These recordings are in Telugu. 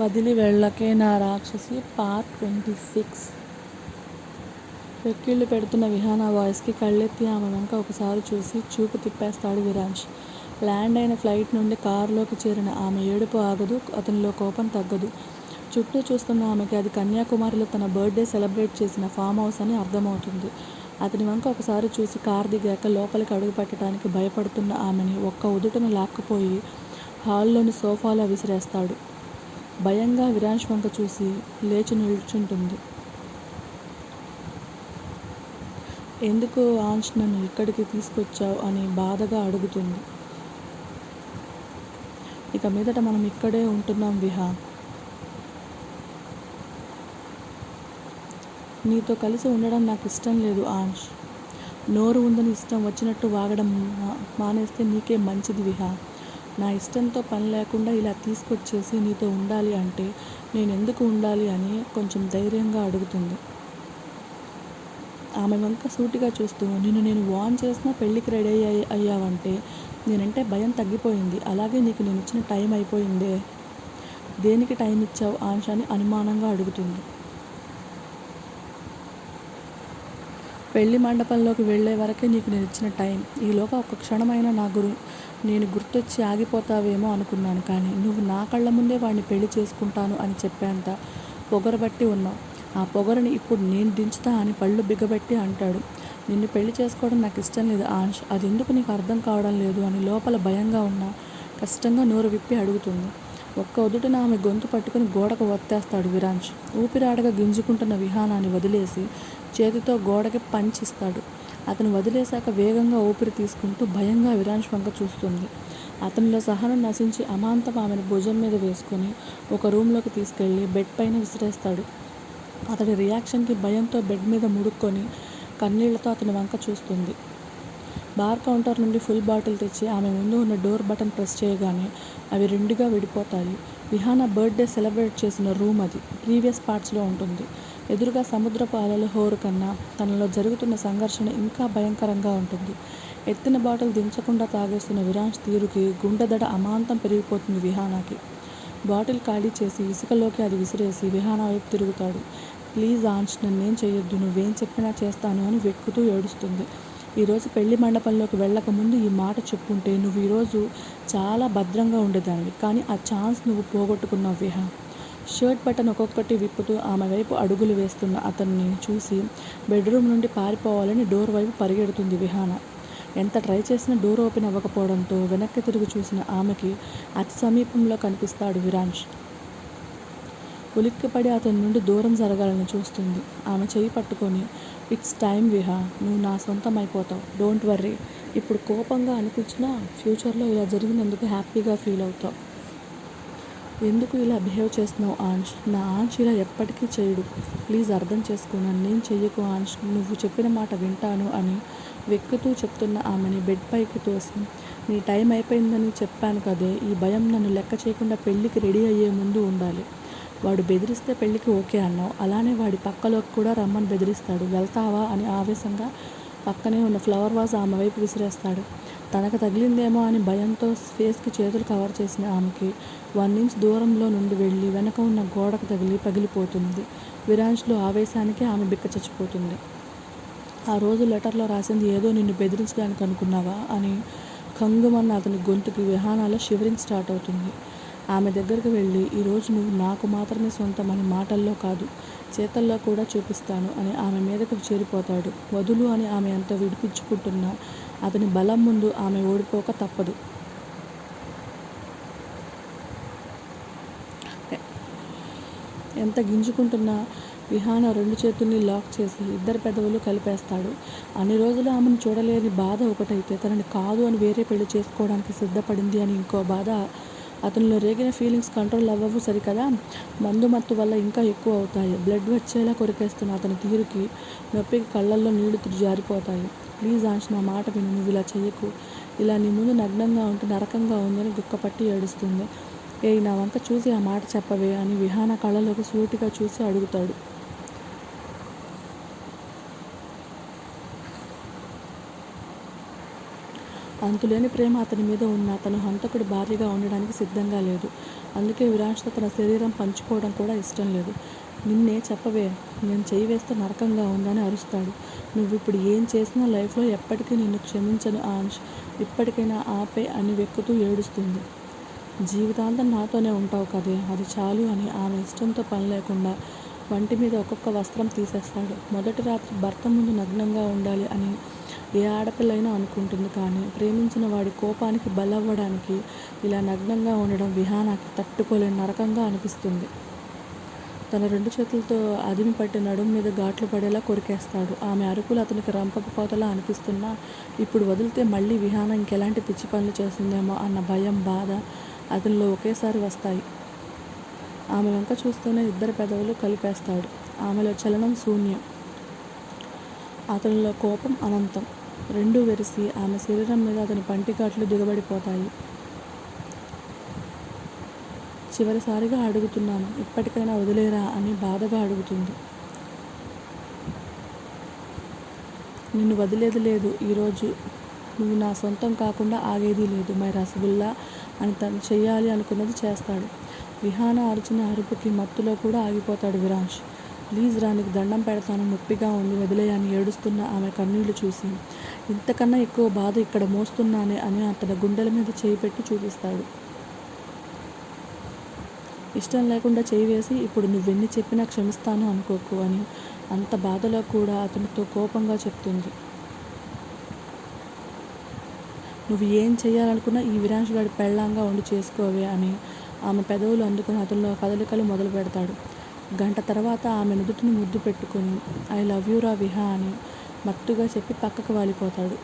వదిలి వెళ్ళకే నా రాక్షసి పార్ట్ ట్వంటీ సిక్స్. వెక్కిళ్ళు పెడుతున్న విహానా వాయిస్కి కళ్ళెత్తి ఆమె వెనక ఒకసారి చూసి చూపు తిప్పేస్తాడు విరాజ్ ల్యాండ్ అయిన ఫ్లైట్ నుండి కారులోకి చేరిన ఆమె ఏడుపు ఆగదు అతనిలో కోపం తగ్గదు. చుట్టూ చూస్తున్న ఆమెకి అది కన్యాకుమారిలో తన బర్త్డే సెలబ్రేట్ చేసిన ఫామ్ హౌస్ అని అర్థమవుతుంది. అతని వంక ఒకసారి చూసి కారు దిగాక లోపలికి అడుగు పెట్టడానికి భయపడుతున్న ఆమెని ఒక్క ఉదుటను లాక్కుపోయి హాల్లోని సోఫాలో విసిరేస్తాడు. భయంగా విరాంష్ వంక చూసి లేచి నిల్చుంటుంది. ఎందుకు ఆంష్ నన్ను ఇక్కడికి తీసుకొచ్చావు అని బాధగా అడుగుతుంది. ఇక మీదట మనం ఇక్కడే ఉంటున్నాం విహా. నీతో కలిసి ఉండడం నాకు ఇష్టం లేదు ఆంష్ నోరు ఉందని ఇష్టం వచ్చినట్టు వాగడం మా- మానేస్తే నీకే మంచిది విహా. నా ఇష్టంతో పని లేకుండా ఇలా తీసుకొచ్చేసి నీతో ఉండాలి అంటే నేను ఎందుకు ఉండాలి అని కొంచెం ధైర్యంగా అడుగుతుంది. ఆమె వంక సూటిగా చూస్తూ నిన్ను నేను వాన్ చేసినా పెళ్ళికి రెడీ అయ్యి అయ్యావంటే నేనంటే భయం తగ్గిపోయింది. అలాగే నీకు నేను ఇచ్చిన టైం అయిపోయిందే. దేనికి టైం ఇచ్చావు? ఆంష అని అనుమానంగా అడుగుతుంది. పెళ్ళి మండపంలోకి వెళ్ళే వరకే నీకు నేను ఇచ్చిన టైం. ఈలోగా ఒక క్షణమైన నా గురు నేను గుర్తొచ్చి ఆగిపోతావేమో అనుకున్నాను కానీ నువ్వు నా కళ్ళ ముందే వాడిని పెళ్ళి చేసుకుంటాను అని చెప్పేంత పొగరబట్టి ఉన్నావు. ఆ పొగరని ఇప్పుడు నేను దించుతా అని పళ్ళు బిగబెట్టి అంటాడు. నిన్ను పెళ్ళి చేసుకోవడం నాకు ఇష్టం లేదు ఆంష్. అది ఎందుకు నీకు అర్థం కావడం లేదు అని లోపల భయంగా ఉన్నా కష్టంగా నోరు విప్పి అడుగుతుంది. ఒక్క ఒదుటిన ఆమె గొంతు పట్టుకుని గోడకు వత్తేస్తాడు విరాంష్. ఊపిరాడగా గింజుకుంటున్న విహానాన్ని వదిలేసి చేతితో గోడకి పంచిస్తాడు. అతను వదిలేశాక వేగంగా ఊపిరి తీసుకుంటూ భయంగా విరాంష్ వంక చూస్తుంది. అతనిలో సహనం నశించి అమాంతం ఆమెను భుజం మీద వేసుకొని ఒక రూమ్లోకి తీసుకెళ్ళి బెడ్ పైన విసిరేస్తాడు. అతడి రియాక్షన్కి భయంతో బెడ్ మీద ముడుక్కొని కన్నీళ్ళతో అతని వంక చూస్తుంది. బార్ కౌంటర్ నుండి ఫుల్ బాటిల్ తెచ్చి ఆమె ముందు ఉన్న డోర్ బటన్ ప్రెస్ చేయగానే అవి రెండుగా విడిపోతాయి. విహానా బర్త్డే సెలబ్రేట్ చేసిన రూమ్ అది. ప్రీవియస్ పార్ట్స్లో ఉంటుంది. ఎదురుగా సముద్రపు అలల హోరు కన్నా తనలో జరుగుతున్న సంఘర్షణ ఇంకా భయంకరంగా ఉంటుంది. ఎత్తిన బాటిల్ దించకుండా తాగేస్తున్న విరాంష్ తీరుకి గుండెదడ అమాంతం పెరిగిపోతుంది విహానాకి. బాటిల్ ఖాళీ చేసి ఇసుకలోకి అది విసిరేసి విహానా వైపు తిరుగుతాడు. ప్లీజ్ ఆంచ్ నన్నేం చేయొద్దు నువ్వేం చెప్పినా చేస్తాను అని వెక్కుతూ ఏడుస్తుంది. ఈరోజు పెళ్ళి మండపంలోకి వెళ్ళకముందు ఈ మాట చెప్పుంటే నువ్వు ఈరోజు చాలా భద్రంగా ఉండేదానివి. కానీ ఆ ఛాన్స్ నువ్వు పోగొట్టుకున్నావు విహా. షర్ట్ బటన్ ఒక్కొక్కటి విప్పుతూ ఆమె వైపు అడుగులు వేస్తున్న అతన్ని చూసి బెడ్రూమ్ నుండి పారిపోవాలని డోర్ వైపు పరిగెడుతుంది విహాన. ఎంత ట్రై చేసినా డోర్ ఓపెన్ అవ్వకపోవడంతో వెనక్కి తిరిగి చూసిన ఆమెకి అతి సమీపంలో కనిపిస్తాడు విరాంష్. ఉలిక్కిపడి అతని నుండి దూరం జరగాలని చూస్తుంది. ఆమె చేయి పట్టుకొని ఇట్స్ టైం విహా నువ్వు నా సొంతం అయిపోతావు డోంట్ వర్రీ. ఇప్పుడు కోపంగా అనిపించినా ఫ్యూచర్లో ఇలా జరిగినందుకు హ్యాపీగా ఫీల్ అవుతావు. ఎందుకు ఇలా బిహేవ్ చేస్తున్నావు ఆంష్? నా ఆంష్ ఇలా ఎప్పటికీ చేయడు. ప్లీజ్ అర్థం చేసుకున్నాను నేను చెయ్యకు ఆంష్? నువ్వు చెప్పిన మాట వింటాను అని వెక్కుతూ చెప్తున్న ఆమెని బెడ్ పైకి తోసి. నీ టైం అయిపోయిందని చెప్పాను కదే. ఈ భయం నన్ను లెక్క చేయకుండా పెళ్ళికి రెడీ అయ్యే ముందు ఉండాలి. వాడు బెదిరిస్తే పెళ్ళికి ఓకే అన్నావు. అలానే వాడి పక్కలోకి కూడా రమ్మని బెదిరిస్తాడు. వెళ్తావా? అని ఆవేశంగా పక్కనే ఉన్న ఫ్లవర్ వాజ్ ఆమె వైపు విసిరేస్తాడు. తనకు తగిలిందేమో అని భయంతో ఫేస్కి చేతులు కవర్ చేసిన ఆమెకి వన్ ఇంచ్ దూరంలో నుండి వెళ్ళి వెనక ఉన్న గోడకు తగిలి పగిలిపోతుంది. విరాంచ్లో ఆవేశానికి ఆమె బిక్క చచ్చిపోతుంది. ఆ రోజు లెటర్లో రాసింది ఏదో నిన్ను బెదిరించడానికి అనుకున్నావా? అని కంగుమన్న అతని గొంతుకి విహానాలో షివరింగ్ స్టార్ట్ అవుతుంది. ఆమె దగ్గరికి వెళ్ళి ఈరోజు నువ్వు నాకు మాత్రమే సొంతం అని మాటల్లో కాదు చేతల్లో కూడా చూపిస్తాను అని ఆమె మీదకు చేరిపోతాడు. వదులు అని ఆమె ఎంతో విడిపించుకుంటున్నా అతని బలం ముందు ఆమె ఓడిపోక తప్పదు. ఎంత గింజుకుంటున్నా విహాన రెండు చేతుల్ని లాక్ చేసి ఇద్దరు పెదవులు కలిపేస్తాడు. అన్ని రోజులు ఆమెను చూడలేని బాధ ఒకటైతే తనని కాదు అని వేరే పెళ్ళి చేసుకోవడానికి సిద్ధపడింది అని ఇంకో బాధ అతనిలో రేగిన ఫీలింగ్స్ కంట్రోల్ అవ్వవు సరికదా? మందు మత్తు వల్ల ఇంకా ఎక్కువ అవుతాయి. బ్లడ్ వచ్చేలా కొరికేస్తున్న అతని తీరుకి నొప్పికి కళ్ళల్లో నీళ్ళు జారిపోతాయి. ప్లీజ్ ఆంచ్ నా మాట విను. నువ్వు ఇలా చెయ్యకు. ఇలా నీ ముందు నగ్నంగా ఉంటే నరకంగా ఉందని గుక్కపట్టి ఏడుస్తుంది. ఏ నా వంక చూసి ఆ మాట చెప్పవే అని విహాన కళ్ళలోకి సూటిగా చూసి అడుగుతాడు. అంతులేని ప్రేమ అతని మీద ఉన్న తను హంతకుడి భార్యగా ఉండడానికి సిద్ధంగా లేదు. అందుకే విరాజ్తో తన శరీరం పంచుకోవడం కూడా ఇష్టం లేదు. నిన్నే చెప్పవే నేను చేయి వేస్తే నరకంగా ఉందని అరుస్తాడు. నువ్వు ఇప్పుడు ఏం చేసినా లైఫ్లో ఎప్పటికీ నిన్ను క్షమించను ఆంష్. ఇప్పటికైనా ఆపే అని వెక్కుతూ ఏడుస్తుంది. జీవితాంతం నాతోనే ఉంటావు కదే అది చాలు అని ఆమె ఇష్టంతో పని లేకుండా వంటి మీద ఒక్కొక్క వస్త్రం తీసేస్తాడు. మొదటి రాత్రి భర్త ముందు నగ్నంగా ఉండాలి అని ఏ ఆడపిల్లైనా అనుకుంటుంది కానీ ప్రేమించిన వాడి కోపానికి బలవ్వడానికి ఇలా నగ్నంగా ఉండడం విహానాకి తట్టుకోలేని నరకంగా అనిపిస్తుంది. తన రెండు చేతులతో అదిమి పట్టి నడుము మీద ఘాట్లు పడేలా కొరికేస్తాడు. ఆమె అరుపులు అతనికి రంపకపోతలా అనిపిస్తున్నా ఇప్పుడు వదిలితే మళ్ళీ విహానం ఇంకెలాంటి పిచ్చి పనులు చేస్తుందేమో అన్న భయం బాధ అతనిలో ఒకేసారి వస్తాయి. ఆమె వంక చూస్తూనే ఇద్దరు పెదవులు కలిపేస్తాడు. ఆమెలో చలనం శూన్యం. అతనిలో కోపం అనంతం. రెండూ వెరిసి ఆమె శరీరం మీద అతని పంటికాట్లు దిగబడిపోతాయి. చివరిసారిగా అడుగుతున్నాను ఇప్పటికైనా వదిలేరా అని బాధగా అడుగుతుంది. నిన్ను వదిలేది లేదు ఈరోజు నువ్వు నా సొంతం కాకుండా ఆగేది లేదు మై రసగుల్లా అని తను చేయాలి అనుకున్నది చేస్తాడు. విహాన అరిచిన అరుపుకి మత్తులో కూడా ఆగిపోతాడు విరాంష్. ప్లీజ్ రానికి దండం పెడతాను నొప్పిగా ఉంది వదిలేయని ఏడుస్తున్న ఆమె కన్నీళ్ళు చూసి. ఇంతకన్నా ఎక్కువ బాధ ఇక్కడ మోస్తున్నానే అని అతని గుండెల మీద చేయి పెట్టి చూపిస్తాడు. ఇష్టం లేకుండా చేయి వేసి ఇప్పుడు నువ్వెన్ని చెప్పినా క్షమిస్తాను అనుకోకు అని అంత బాధలో కూడా అతనితో కోపంగా చెప్తుంది. నువ్వు ఏం చేయాలనుకున్నా ఈ విరాంష్ గారి పెళ్ళాంగా ఉండి చేసుకోవే అని ఆమె పెదవులు అందుకుని అతనిలో కదలికలు మొదలు పెడతాడు గంట తర్వాత ఆమె నుదుటిని ముద్దు పెట్టుకుని ఐ లవ్ యూ రా విహా అని మత్తుగా చెప్పి పక్కకు వాలిపోతాడు.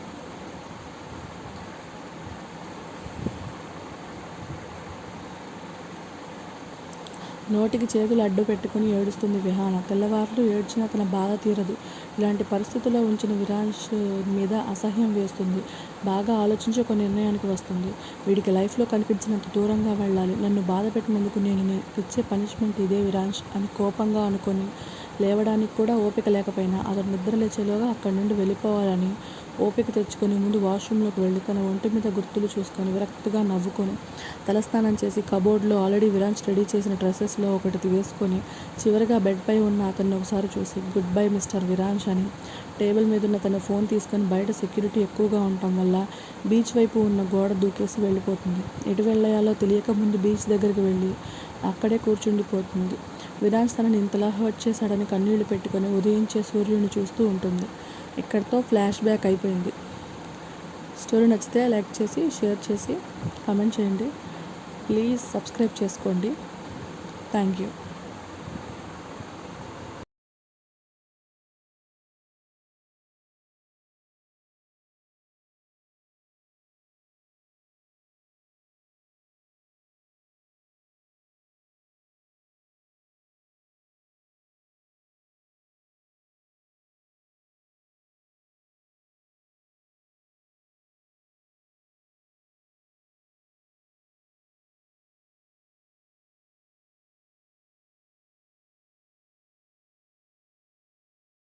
నోటికి చేతులు అడ్డు పెట్టుకుని ఏడుస్తుంది విహాన. తెల్లవారులు ఏడ్చినా తన బాధ తీరదు. ఇలాంటి పరిస్థితుల్లో ఉంచిన విరాంష్ మీద అసహ్యం వేస్తుంది. బాగా ఆలోచించి ఒక నిర్ణయానికి వస్తుంది. వీడికి లైఫ్లో కనిపించినంత దూరంగా వెళ్ళాలి. నన్ను బాధ పెట్టినందుకు నేను ఇచ్చే పనిష్మెంట్ ఇదే విరాంష్ అని కోపంగా అనుకొని లేవడానికి కూడా ఓపిక లేకపోయినా అతను నిద్ర లేచేలోగా అక్కడి నుండి వెళ్ళిపోవాలని ఓపిక తెచ్చుకొని ముందు వాష్రూమ్లోకి వెళ్ళి తన ఒంటి మీద గుర్తులు చూసుకొని విరక్తిగా నవ్వుకొని తలస్నానం చేసి కబోర్డ్లో ఆల్రెడీ విరాంచ్ రెడీ చేసిన డ్రెస్సెస్లో ఒకటి వేసుకొని చివరిగా బెడ్పై ఉన్న అతన్ని ఒకసారి చూసి గుడ్ బై మిస్టర్ విరాంచ్ అని. టేబుల్ మీద ఉన్న తన ఫోన్ తీసుకొని బయట సెక్యూరిటీ ఎక్కువగా ఉండటం వల్ల బీచ్ వైపు ఉన్న గోడ దూకేసి వెళ్ళిపోతుంది. ఎటు వెళ్ళాలో తెలియక ముందు బీచ్ దగ్గరికి వెళ్ళి అక్కడే కూర్చుండిపోతుంది. విరాంచ్ తనని ఇంతలా హర్ట్ చేశాడని కన్నీళ్ళు పెట్టుకొని ఉదయించే సూర్యుడిని చూస్తూ ఉంటుంది. ఇక్కడితో ఫ్లాష్ బ్యాక్ అయిపోయింది. స్టోరీ నచ్చితే లైక్ చేసి షేర్ చేసి కామెంట్ చేయండి. ప్లీజ్ సబ్స్క్రైబ్ చేసుకోండి. Thank you.